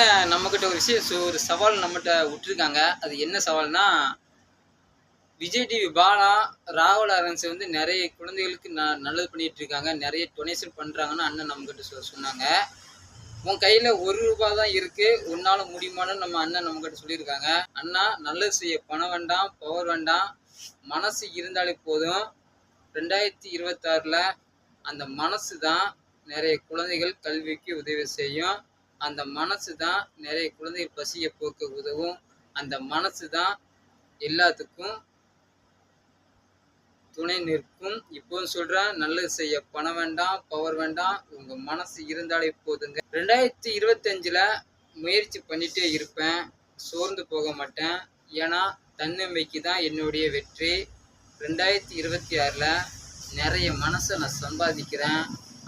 அண்ணன் நம்மக்கிட்ட ஒரு விஷயம் ஒரு சவால் நம்மகிட்ட விட்டுருக்காங்க. அது என்ன சவால்னா விஜய் டிவி பாலா ராகுல் அரன்ஸ் வந்து நிறைய குழந்தைகளுக்கு ந நல்லது பண்ணிட்டு இருக்காங்க நிறைய டொனேஷன் பண்ணுறாங்கன்னு அண்ணன் நம்மக்கிட்ட சொ சொன்னாங்க. உன் கையில் ஒரு ரூபா தான் இருக்குது உன்னால் முடியுமான்னு நம்ம அண்ணன் நம்மக்கிட்ட சொல்லியிருக்காங்க. அண்ணா நல்லது செய்ய பணம் வேண்டாம் பவர் வேண்டாம். மனசு இருந்தாலே போதும். ரெண்டாயிரத்தி இருபத்தாறில் அந்த மனசு தான் நிறைய குழந்தைகள் கல்விக்கு உதவி செய்யும். அந்த மனசு தான் நிறைய குழந்தைகள் பசியை போக்க உதவும். அந்த மனசு தான் எல்லாத்துக்கும் துணை நிற்கும். இப்போ சொல்றேன் நல்லது செய்ய பணம் வேண்டாம் பவர் வேண்டாம் உங்க மனசு இருந்தாலே போதுங்க. ரெண்டாயிரத்தி இருபத்தஞ்சில் முயற்சி பண்ணிட்டே இருப்பேன் சோர்ந்து போக மாட்டேன். ஏன்னா தன்னம்பிக்கை தான் என்னுடைய வெற்றி. ரெண்டாயிரத்தி இருபத்தி ஆறில் நிறைய மனசை நான் சம்பாதிக்கிறேன்.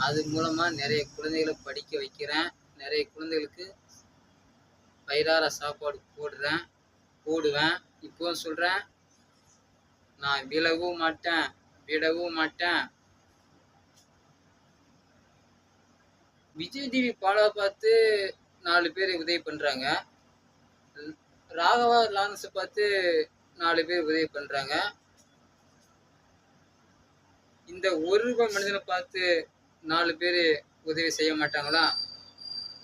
அது மூலமாக நிறைய குழந்தைகளை படிக்க வைக்கிறேன். நிறைய குழந்தைகளுக்கு வயிறார சாப்பாடு போடுறேன் போடுவேன். இப்போ சொல்கிறேன் நான் விலகவும் மாட்டேன் விடவும் மாட்டேன். விஜய் டிவி பாலா பார்த்து நாலு பேர் உதவி பண்ணுறாங்க ராகவா லான்ஸை பார்த்து நாலு பேர் உதவி பண்ணுறாங்க இந்த ஒரு ரூபாய் மனிதனை பார்த்து நாலு பேர் உதவி செய்ய மாட்டாங்களா?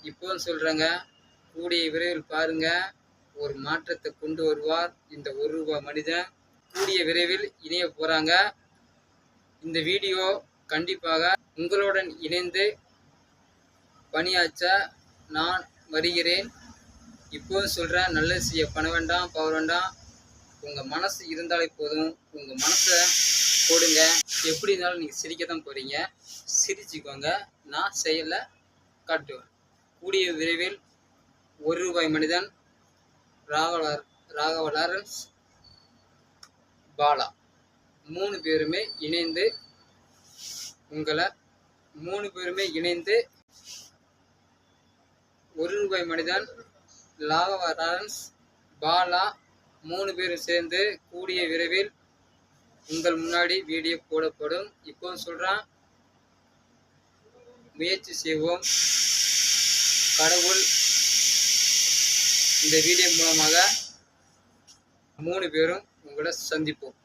இப்போவும் சொல்கிறேங்க கூடிய விரைவில் பாருங்க ஒரு மாற்றத்தை கொண்டு வருவார் இந்த ஒரு ரூபாய் மனிதன். கூடிய விரைவில் இணைய போகிறாங்க இந்த வீடியோ கண்டிப்பாக உங்களுடன் இணைந்து பணியாற்ற நான் வருகிறேன். இப்போவும் சொல்கிறேன் நல்லது செய்ய பண வேண்டாம் பவர் வேண்டாம். உங்கள் மனசு இருந்தாலே போதும். உங்கள் மனசை போடுங்க. எப்படி இருந்தாலும் நீங்கள் சிரிக்க தான் போகிறீங்க சிரிச்சுக்கோங்க. நான் செயலை காட்டுவேன். கூடிய விரைவில் ஒரு ரூபாய் மனிதன் ராகவலர் ராகவ லாரன்ஸ் பாலா. மூணு பேருமே இணைந்து உங்களை மூணு பேருமே இணைந்து ஒரு ரூபாய் மனிதன் லாகவ லாரன்ஸ் பாலா மூணு பேரும் சேர்ந்து கூடிய விரைவில் உங்கள் முன்னாடி வீடியோ போடப்படும். இப்போ சொல்கிறான் முயற்சி செய்வோம். கடவுள் இந்த வீடியோ மூலமாக மூணு பேரும் உங்களை சந்திப்போம்.